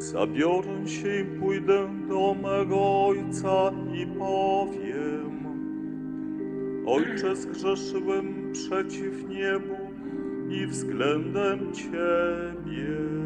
Zabiorę się i pójdę do mego ojca i powiem. Ojcze, zgrzeszyłem przeciw niebu i względem Ciebie.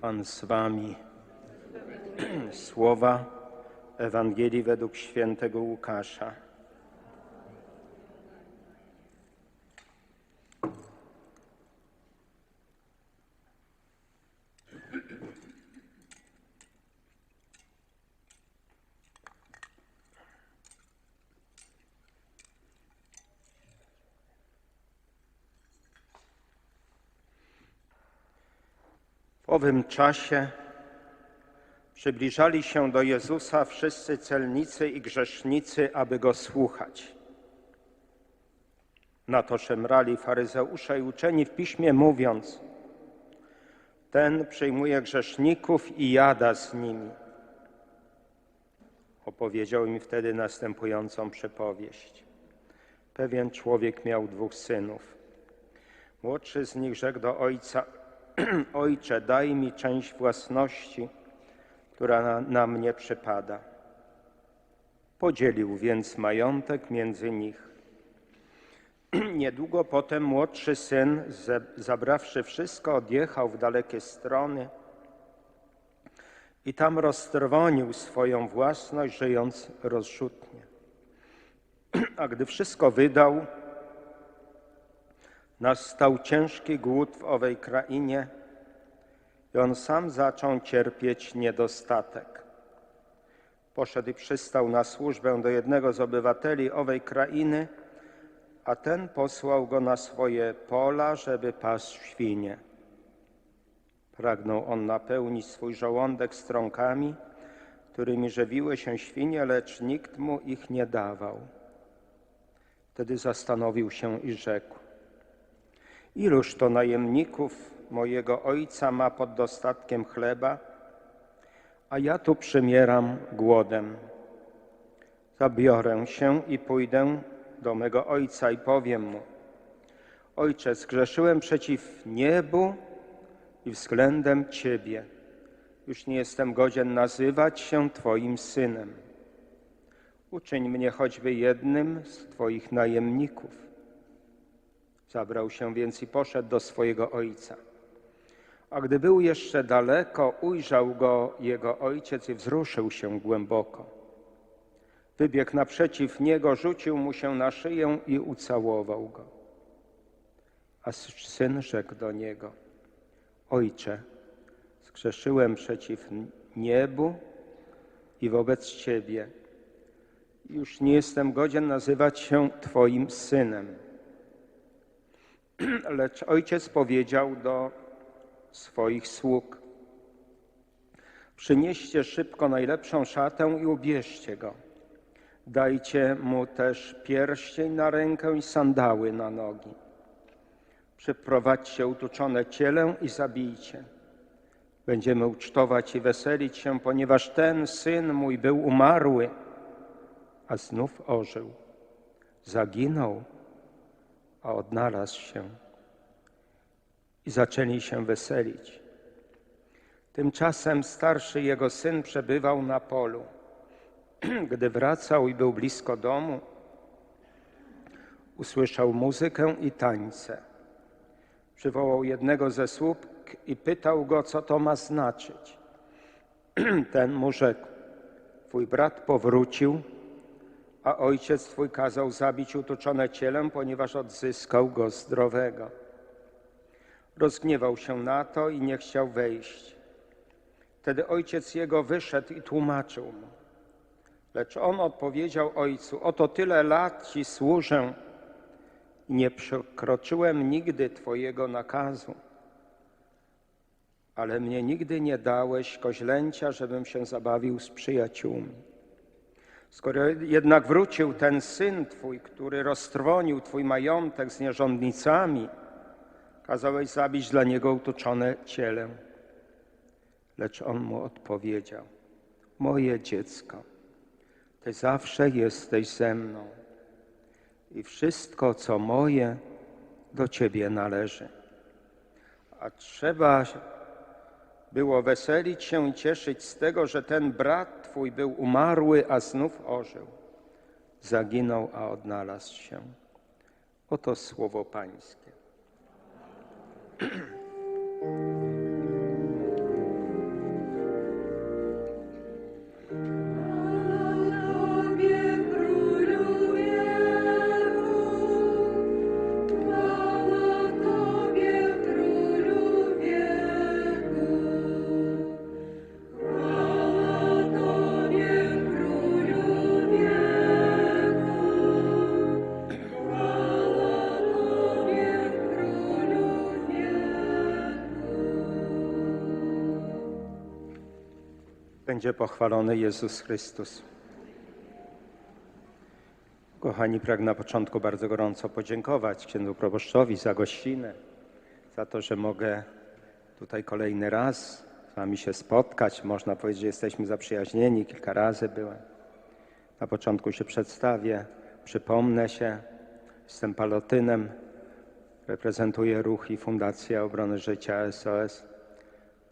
Pan z wami. Słowa Ewangelii według świętego Łukasza. Owym czasie przybliżali się do Jezusa wszyscy celnicy i grzesznicy, aby go słuchać. Na to szemrali faryzeusze i uczeni w piśmie, mówiąc: Ten przyjmuje grzeszników i jada z nimi. Opowiedział im wtedy następującą przypowieść. Pewien człowiek miał dwóch synów. Młodszy z nich rzekł do ojca: Ojcze, daj mi część własności, która na, na mnie przypada. Podzielił więc majątek między nich. Niedługo potem młodszy syn, zabrawszy wszystko, odjechał w dalekie strony i tam roztrwonił swoją własność, żyjąc rozrzutnie. A gdy wszystko wydał, nastał ciężki głód w owej krainie i on sam zaczął cierpieć niedostatek. Poszedł i przystał na służbę do jednego z obywateli owej krainy, a ten posłał go na swoje pola, żeby pasł świnie. Pragnął on napełnić swój żołądek strąkami, którymi żywiły się świnie, lecz nikt mu ich nie dawał. Wtedy zastanowił się i rzekł: Iluż to najemników mojego ojca ma pod dostatkiem chleba, a ja tu przymieram głodem. Zabiorę się i pójdę do mego ojca i powiem mu: Ojcze, zgrzeszyłem przeciw niebu i względem Ciebie. Już nie jestem godzien nazywać się Twoim synem. Uczyń mnie choćby jednym z Twoich najemników. Zabrał się więc i poszedł do swojego ojca. A gdy był jeszcze daleko, ujrzał go jego ojciec i wzruszył się głęboko. Wybiegł naprzeciw niego, rzucił mu się na szyję i ucałował go. A syn rzekł do niego: Ojcze, zgrzeszyłem przeciw niebu i wobec ciebie. Już nie jestem godzien nazywać się Twoim synem. Lecz ojciec powiedział do swoich sług: Przynieście szybko najlepszą szatę i ubierzcie go. Dajcie mu też pierścień na rękę i sandały na nogi. Przyprowadźcie utuczone ciele i zabijcie. Będziemy ucztować i weselić się, ponieważ ten syn mój był umarły, a znów ożył. Zaginął, a odnalazł się. I zaczęli się weselić. Tymczasem starszy jego syn przebywał na polu. Gdy wracał i był blisko domu, usłyszał muzykę i tańce. Przywołał jednego ze sług i pytał go, co to ma znaczyć. Ten mu rzekł: Twój brat powrócił, a ojciec twój kazał zabić utuczone cielem, ponieważ odzyskał go zdrowego. Rozgniewał się na to i nie chciał wejść. Wtedy ojciec jego wyszedł i tłumaczył mu. Lecz on odpowiedział ojcu: Oto tyle lat ci służę i nie przekroczyłem nigdy Twojego nakazu, ale mnie nigdy nie dałeś koźlęcia, żebym się zabawił z przyjaciółmi. Skoro jednak wrócił ten syn Twój, który roztrwonił Twój majątek z nierządnicami, kazałeś zabić dla niego utuczone ciele. Lecz on mu odpowiedział: Moje dziecko, Ty zawsze jesteś ze mną i wszystko, co moje, do Ciebie należy. A trzeba było weselić się i cieszyć z tego, że ten brat Twój był umarły, a znów ożył. Zaginął, a odnalazł się. Oto słowo Pańskie. Będzie pochwalony Jezus Chrystus. Kochani, pragnę na początku bardzo gorąco podziękować księdzu proboszczowi za gościnę, za to, że mogę tutaj kolejny raz z wami się spotkać. Można powiedzieć, że jesteśmy zaprzyjaźnieni, kilka razy byłem. Na początku się przedstawię, przypomnę się. Jestem palotynem, reprezentuję ruch i Fundację Obrony Życia SOS.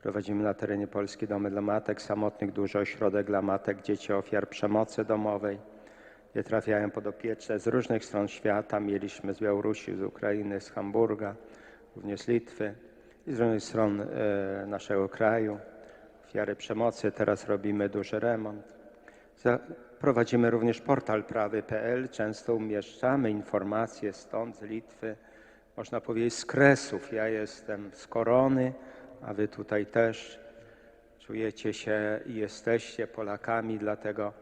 Prowadzimy na terenie Polski domy dla matek samotnych, duży ośrodek dla matek, dzieci ofiar przemocy domowej, gdzie trafiają podopieczne z różnych stron świata. Mieliśmy z Białorusi, z Ukrainy, z Hamburga, również z Litwy i z różnych stron e, naszego kraju. Ofiary przemocy, teraz robimy duży remont. Prowadzimy również portal prawy.pl, często umieszczamy informacje stąd, z Litwy, można powiedzieć z Kresów. Ja jestem z Korony, a wy tutaj też czujecie się i jesteście Polakami, dlatego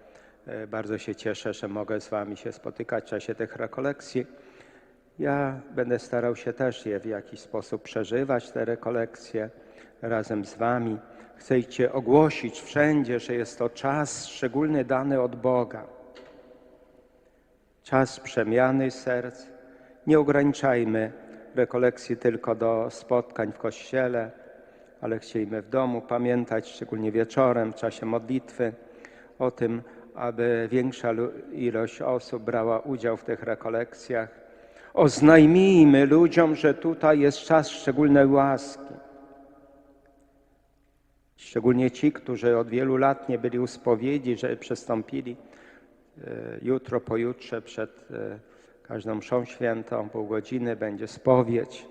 e, bardzo się cieszę, że mogę z wami się spotykać w czasie tych rekolekcji. Ja będę starał się też je w jakiś sposób przeżywać, te rekolekcje razem z wami. Chcecie ogłosić wszędzie, że jest to czas szczególny dany od Boga. Czas przemiany serc. Nie ograniczajmy rekolekcji tylko do spotkań w kościele, ale chcielibyśmy w domu pamiętać, szczególnie wieczorem, w czasie modlitwy, o tym, aby większa ilość osób brała udział w tych rekolekcjach. Oznajmijmy ludziom, że tutaj jest czas szczególnej łaski. Szczególnie ci, którzy od wielu lat nie byli u spowiedzi, że przystąpili e, jutro, pojutrze przed e, każdą mszą świętą, pół godziny będzie spowiedź.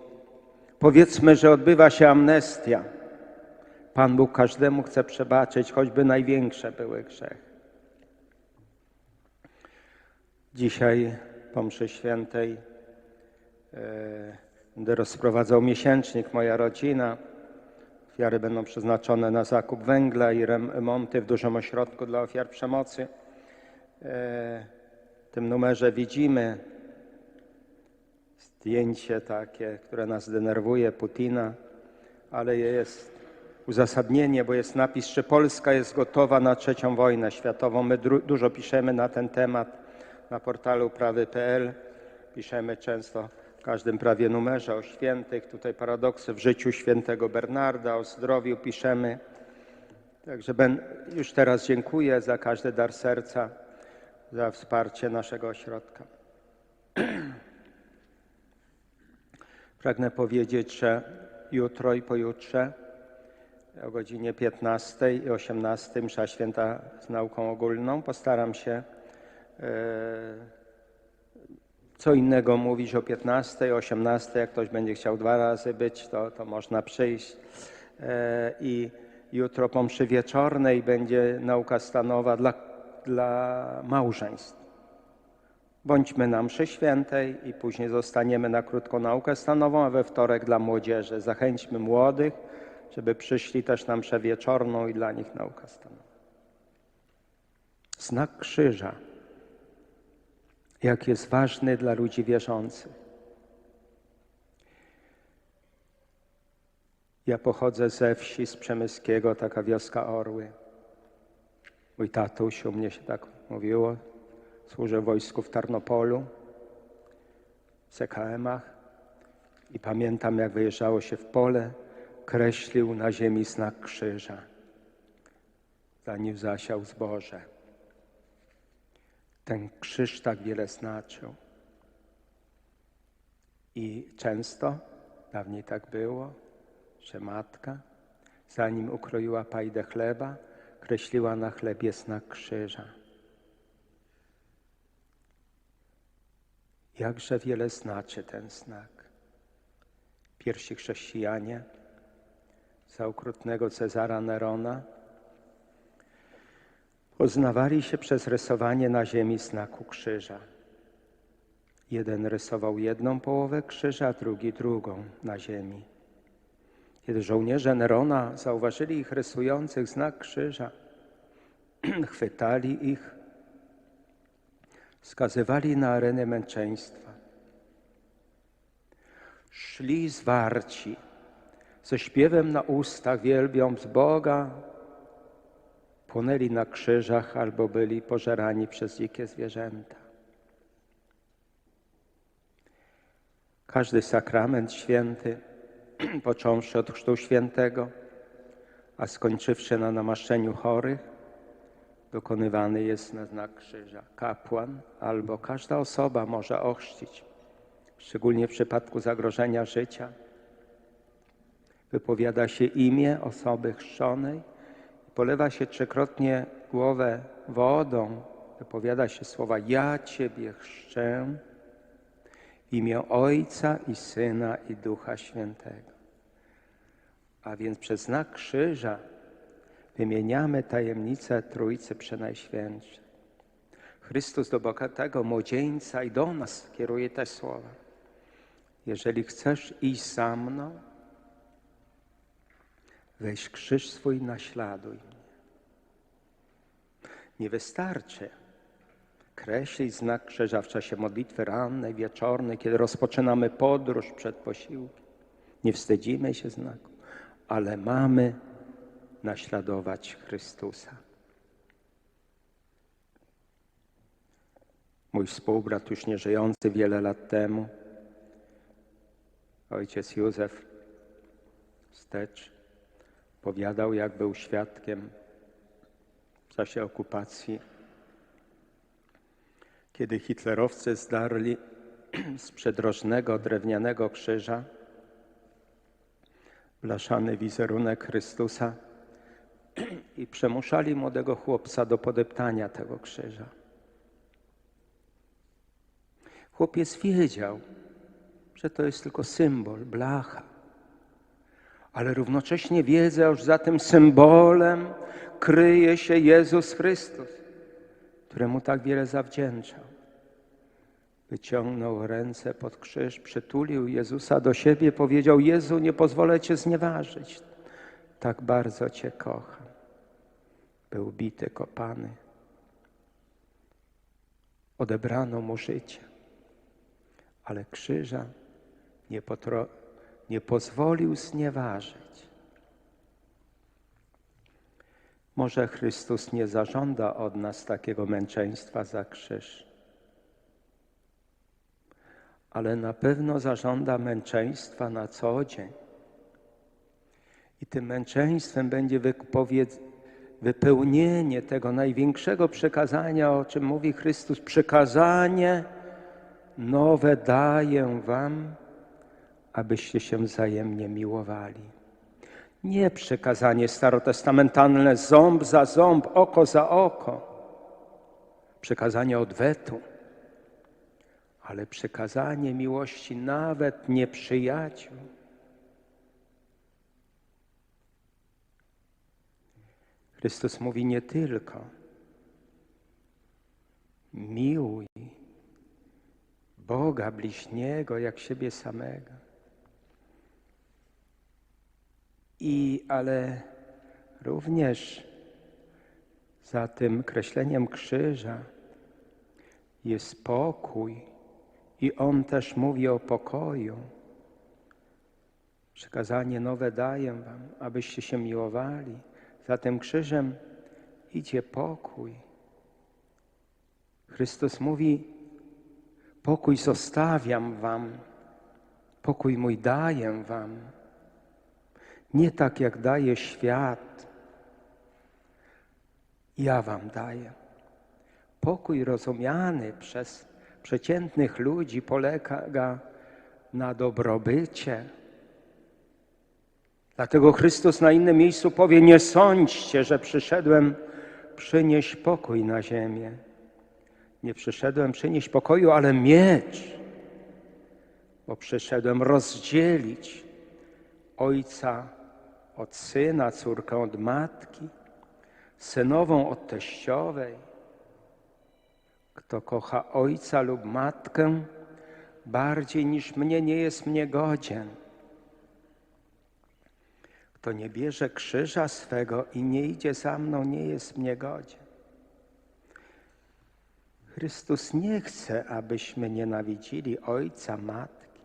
Powiedzmy, że odbywa się amnestia. Pan Bóg każdemu chce przebaczyć, choćby największe były grzechy. Dzisiaj po mszy świętej e, będę rozprowadzał miesięcznik moja rodzina. Ofiary będą przeznaczone na zakup węgla i remonty w dużym ośrodku dla ofiar przemocy. E, W tym numerze widzimy zdjęcie takie, które nas denerwuje, Putina, ale jest uzasadnienie, bo jest napis, że Polska jest gotowa na trzecią wojnę światową. My dużo piszemy na ten temat na portalu prawy.pl. Piszemy często w każdym prawie numerze o świętych. Tutaj paradoksy w życiu świętego Bernarda, o zdrowiu piszemy. Także ben, już teraz dziękuję za każdy dar serca, za wsparcie naszego ośrodka. Pragnę powiedzieć, że jutro i pojutrze o godzinie 15 i 18 msza święta z nauką ogólną. Postaram się e, co innego mówić o 15 i 18. Jak ktoś będzie chciał dwa razy być, to, to można przyjść. E, I jutro po mszy wieczornej będzie nauka stanowa dla, dla małżeństw bądźmy na mszy świętej i później zostaniemy na krótką naukę stanową, a we wtorek dla młodzieży. Zachęćmy młodych, żeby przyszli też na mszę wieczorną i dla nich nauka stanowa. Znak krzyża, jak jest ważny dla ludzi wierzących. Ja pochodzę ze wsi z Przemyskiego, taka wioska Orły. Mój tatuś, u mnie się tak mówiło, służę wojsku w Tarnopolu, w CKM-ach i pamiętam, jak wyjeżdżało się w pole, kreślił na ziemi znak krzyża, zanim zasiał zboże. Ten krzyż tak wiele znaczył. I często, dawniej tak było, że matka, zanim ukroiła pajdę chleba, kreśliła na chlebie znak krzyża. Jakże wiele znaczy ten znak. Pierwsi chrześcijanie za okrutnego Cezara Nerona poznawali się przez rysowanie na ziemi znaku krzyża. Jeden rysował jedną połowę krzyża, drugi drugą na ziemi. Kiedy żołnierze Nerona zauważyli ich rysujących znak krzyża, chwytali ich, skazywali na arenę męczeństwa. Szli zwarci, ze śpiewem na ustach, wielbiąc Boga, płonęli na krzyżach albo byli pożerani przez dzikie zwierzęta. Każdy sakrament święty, począwszy od Chrztu Świętego, a skończywszy na namaszczeniu chorych, dokonywany jest na znak krzyża. Kapłan albo każda osoba może ochrzcić, szczególnie w przypadku zagrożenia życia. Wypowiada się imię osoby chrzczonej, polewa się trzykrotnie głowę wodą, wypowiada się słowa Ja Ciebie chrzczę w imię Ojca i Syna i Ducha Świętego. A więc przez znak krzyża wymieniamy tajemnicę Trójcy Przenajświętszej. Chrystus do bogatego młodzieńca i do nas kieruje te słowa. Jeżeli chcesz iść za mną, weź krzyż swój, naśladuj mnie. Nie wystarczy kreślić znak krzyża w czasie modlitwy rannej, wieczornej, kiedy rozpoczynamy podróż przed posiłkiem. Nie wstydzimy się znaku, ale mamy naśladować Chrystusa. Mój współbrat, już nie żyjący wiele lat temu, ojciec Józef Stecz, powiadał, jak był świadkiem w czasie okupacji, kiedy hitlerowcy zdarli z przedrożnego drewnianego krzyża blaszany wizerunek Chrystusa i przemuszali młodego chłopca do podeptania tego krzyża. Chłopiec wiedział, że to jest tylko symbol, blacha, ale równocześnie wiedział, że za tym symbolem kryje się Jezus Chrystus, któremu tak wiele zawdzięczał. Wyciągnął ręce pod krzyż, przytulił Jezusa do siebie, powiedział: Jezu, nie pozwolę Cię znieważyć. Tak bardzo Cię kocham. Był bity, kopany. Odebrano mu życie, ale krzyża nie, potro, nie pozwolił znieważyć. Może Chrystus nie zażąda od nas takiego męczeństwa za krzyż ale na pewno zażąda męczeństwa na co dzień. I tym męczeństwem będzie wypowiedz, wypełnienie tego największego przekazania, o czym mówi Chrystus. Przekazanie nowe daję wam, abyście się wzajemnie miłowali. Nie przekazanie starotestamentalne ząb za ząb, oko za oko. Przekazanie odwetu ale przekazanie miłości nawet nieprzyjaciół. Chrystus mówi nie tylko miłuj Boga bliźniego jak siebie samego. I ale również za tym kreśleniem krzyża jest pokój i on też mówi o pokoju. Przekazanie nowe daję wam, abyście się miłowali. Za tym krzyżem idzie pokój. Chrystus mówi: Pokój zostawiam wam, pokój mój daję wam. Nie tak jak daje świat, ja wam daję. Pokój rozumiany przez przeciętnych ludzi polega na dobrobycie. Dlatego Chrystus na innym miejscu powie: Nie sądźcie, że przyszedłem przynieść pokój na ziemię. Nie przyszedłem przynieść pokoju, ale miecz, bo przyszedłem rozdzielić ojca od syna, córkę od matki, synową od teściowej. Kto kocha ojca lub matkę bardziej niż mnie, nie jest mnie godzien. Kto nie bierze krzyża swego i nie idzie za mną, nie jest mnie godzien. Chrystus nie chce, abyśmy nienawidzili ojca, matki,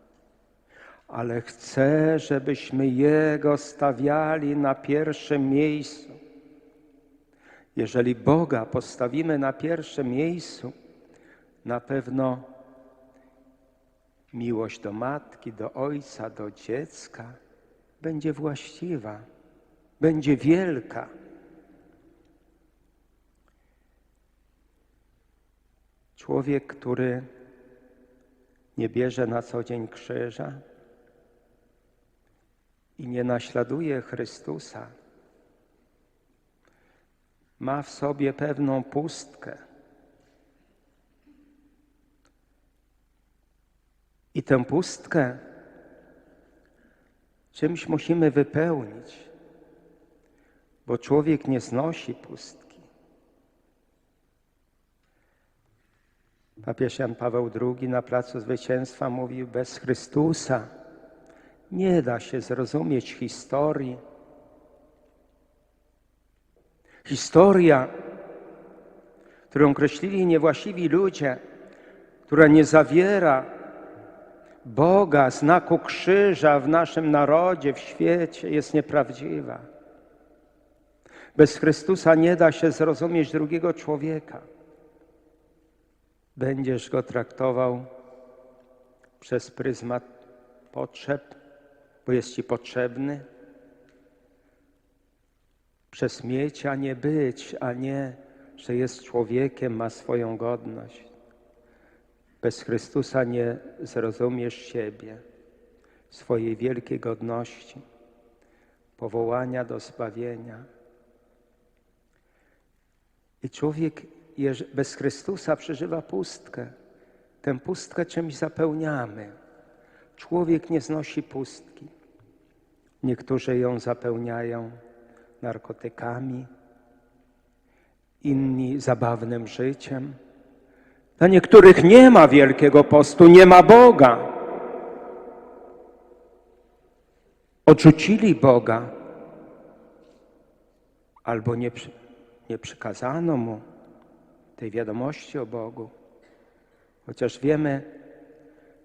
ale chce, żebyśmy Jego stawiali na pierwszym miejscu. Jeżeli Boga postawimy na pierwszym miejscu, na pewno miłość do matki, do ojca, do dziecka będzie właściwa, będzie wielka. Człowiek, który nie bierze na co dzień krzyża i nie naśladuje Chrystusa, ma w sobie pewną pustkę. I tę pustkę czymś musimy wypełnić, bo człowiek nie znosi pustki. Papież Jan Paweł II na Placu Zwycięstwa mówił: Bez Chrystusa nie da się zrozumieć historii. Historia, którą kreślili niewłaściwi ludzie, która nie zawiera Boga, znaku krzyża w naszym narodzie, w świecie, jest nieprawdziwa. Bez Chrystusa nie da się zrozumieć drugiego człowieka. Będziesz go traktował przez pryzmat potrzeb, bo jest ci potrzebny, przez mieć, a nie być, a nie, że jest człowiekiem, ma swoją godność. Bez Chrystusa nie zrozumiesz siebie, swojej wielkiej godności, powołania do zbawienia. I człowiek bez Chrystusa przeżywa pustkę. Tę pustkę czymś zapełniamy. Człowiek nie znosi pustki. Niektórzy ją zapełniają narkotykami, inni zabawnym życiem. Dla niektórych nie ma wielkiego postu, nie ma Boga. Odrzucili Boga, albo nie, nie przykazano mu tej wiadomości o Bogu. Chociaż wiemy,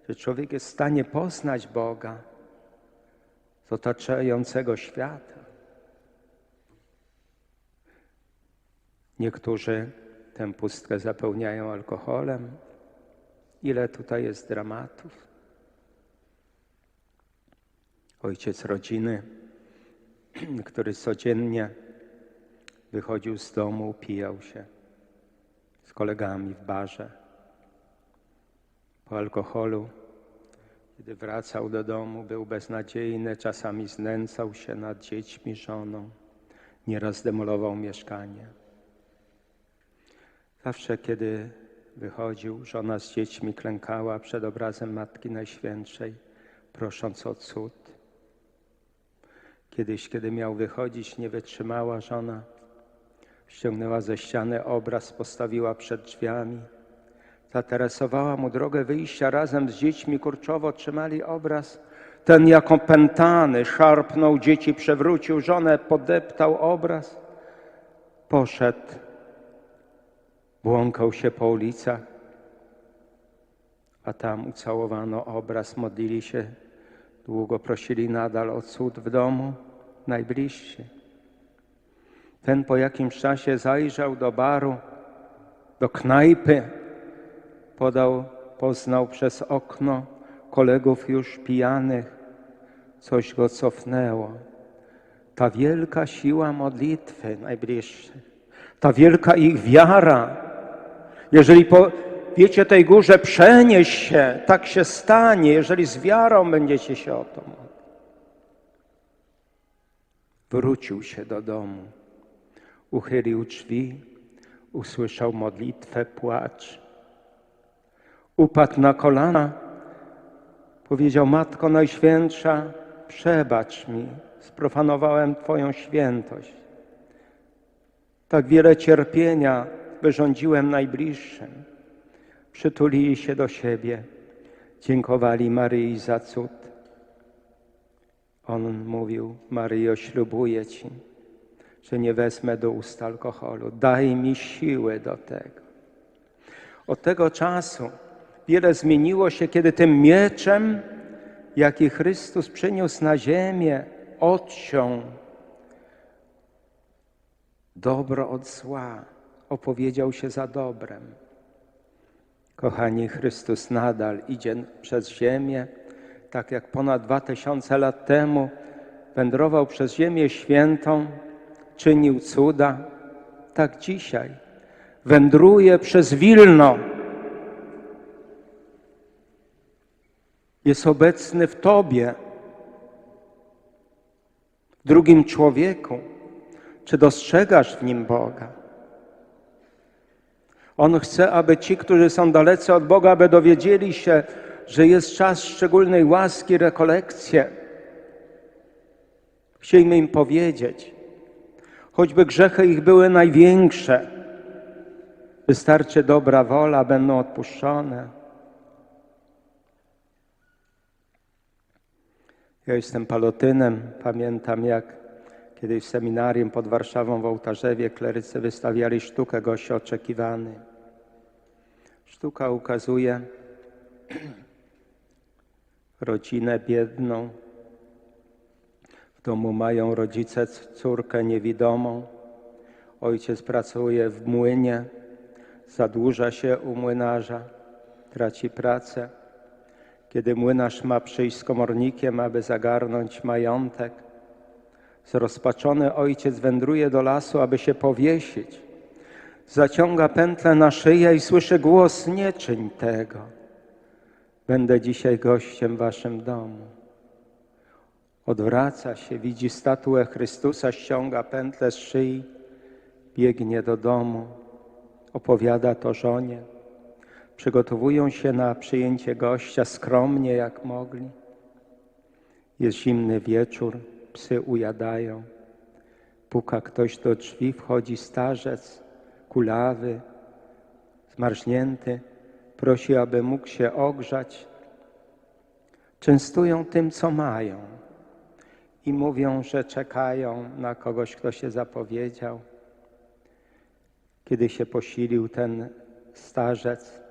że człowiek jest w stanie poznać Boga z otaczającego świata. Niektórzy tę pustkę zapełniają alkoholem. Ile tutaj jest dramatów? Ojciec rodziny, który codziennie wychodził z domu, upijał się z kolegami w barze. Po alkoholu, kiedy wracał do domu, był beznadziejny, czasami znęcał się nad dziećmi, żoną, nieraz demolował mieszkanie. Zawsze, kiedy wychodził, żona z dziećmi klękała przed obrazem Matki Najświętszej, prosząc o cud. Kiedyś, kiedy miał wychodzić, nie wytrzymała żona. Ściągnęła ze ściany obraz, postawiła przed drzwiami. Zateresowała mu drogę wyjścia razem z dziećmi, kurczowo trzymali obraz. Ten jak opętany szarpnął dzieci, przewrócił żonę, podeptał obraz. Poszedł błąkał się po ulicach, a tam ucałowano obraz, modlili się Długo prosili nadal o cud w domu najbliżsi. Ten po jakimś czasie zajrzał do baru, do knajpy, podał, poznał przez okno kolegów już pijanych. Coś go cofnęło. Ta wielka siła modlitwy najbliższych, ta wielka ich wiara. Jeżeli powiecie tej górze, przenieś się, tak się stanie, jeżeli z wiarą będziecie się o to. Wrócił się do domu, uchylił drzwi, usłyszał modlitwę, płacz. Upadł na kolana, powiedział: Matko Najświętsza, przebacz mi, sprofanowałem Twoją świętość. Tak wiele cierpienia wyrządziłem najbliższym. Przytulili się do siebie, dziękowali Maryi za cud. On mówił: Maryjo, ślubuję Ci, że nie wezmę do ust alkoholu. Daj mi siły do tego. Od tego czasu wiele zmieniło się, kiedy tym mieczem, jaki Chrystus przyniósł na ziemię, odciął dobro od zła, opowiedział się za dobrem. Kochani, Chrystus nadal idzie przez ziemię, tak jak ponad dwa tysiące lat temu wędrował przez Ziemię Świętą, czynił cuda, tak dzisiaj wędruje przez Wilno. Jest obecny w Tobie, w drugim człowieku. Czy dostrzegasz w nim Boga? On chce, aby ci, którzy są dalecy od Boga, aby dowiedzieli się, że jest czas szczególnej łaski, rekolekcje. Chcielibyśmy im powiedzieć, choćby grzechy ich były największe, wystarczy dobra wola, będą odpuszczone. Ja jestem palotynem. Pamiętam, jak kiedyś w seminarium pod Warszawą w Ołtarzewie klerycy wystawiali sztukę Gości Oczekiwany. Sztuka ukazuje rodzinę biedną. W domu mają rodzice córkę niewidomą. Ojciec pracuje w młynie, zadłuża się u młynarza, traci pracę. Kiedy młynarz ma przyjść z komornikiem, aby zagarnąć majątek, zrozpaczony ojciec wędruje do lasu, aby się powiesić. Zaciąga pętlę na szyję i słyszy głos: Nie czyń tego. Będę dzisiaj gościem w waszym domu. Odwraca się, widzi statuę Chrystusa, ściąga pętlę z szyi, biegnie do domu, opowiada to żonie. Przygotowują się na przyjęcie gościa skromnie jak mogli. Jest zimny wieczór, psy ujadają. Puka ktoś do drzwi, wchodzi starzec, kulawy, zmarznięty, prosi, aby mógł się ogrzać. Częstują tym, co mają i mówią, że czekają na kogoś, kto się zapowiedział. Kiedy się posilił ten starzec,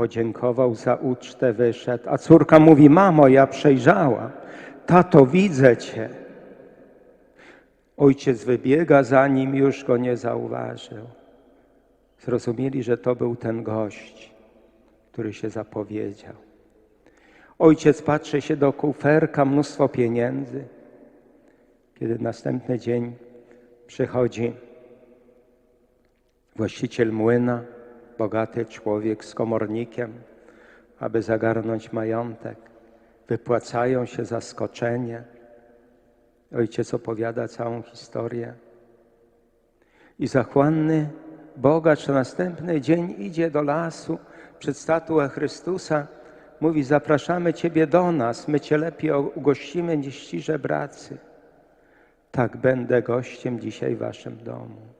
podziękował za ucztę, wyszedł, a córka mówi: Mamo, ja przejrzałam, tato, widzę cię. Ojciec wybiega za nim, już go nie zauważył. Zrozumieli, że to był ten gość, który się zapowiedział. Ojciec patrzy się do kuferka, mnóstwo pieniędzy. Kiedy następny dzień przychodzi właściciel młyna, bogaty człowiek z komornikiem, aby zagarnąć majątek. Wypłacają się zaskoczenie. Ojciec opowiada całą historię. I zachłanny bogacz na następny dzień idzie do lasu przed statuę Chrystusa. Mówi, zapraszamy Ciebie do nas, my Cię lepiej ugościmy niż ci żebracy. Tak będę gościem dzisiaj w Waszym domu.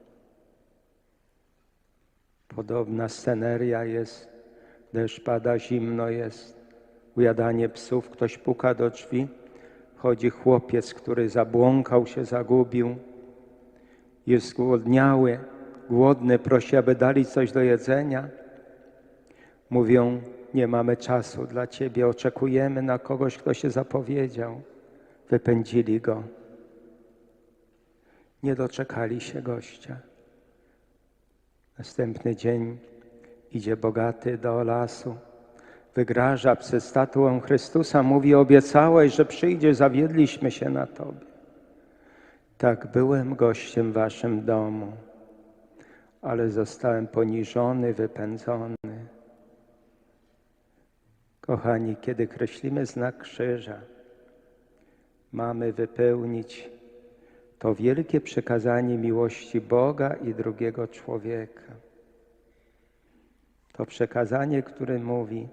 Podobna sceneria jest, deszcz pada, zimno jest, ujadanie psów, ktoś puka do drzwi, chodzi chłopiec, który zabłąkał się, zagubił, jest zgłodniały, głodny, prosi, aby dali coś do jedzenia. Mówią, nie mamy czasu dla Ciebie, oczekujemy na kogoś, kto się zapowiedział. Wypędzili go. Nie doczekali się gościa. Następny dzień idzie bogaty do lasu, wygraża przed statuą Chrystusa, mówi: Obiecałeś, że przyjdzie, zawiedliśmy się na Tobie. Tak, byłem gościem w Waszym domu, ale zostałem poniżony, wypędzony. Kochani, kiedy kreślimy znak krzyża, mamy wypełnić to wielkie przekazanie miłości Boga i drugiego człowieka. To przekazanie, które mówi: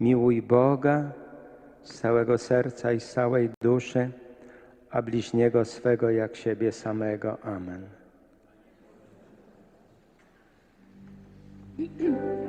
miłuj Boga z całego serca i z całej duszy, a bliźniego swego jak siebie samego. Amen.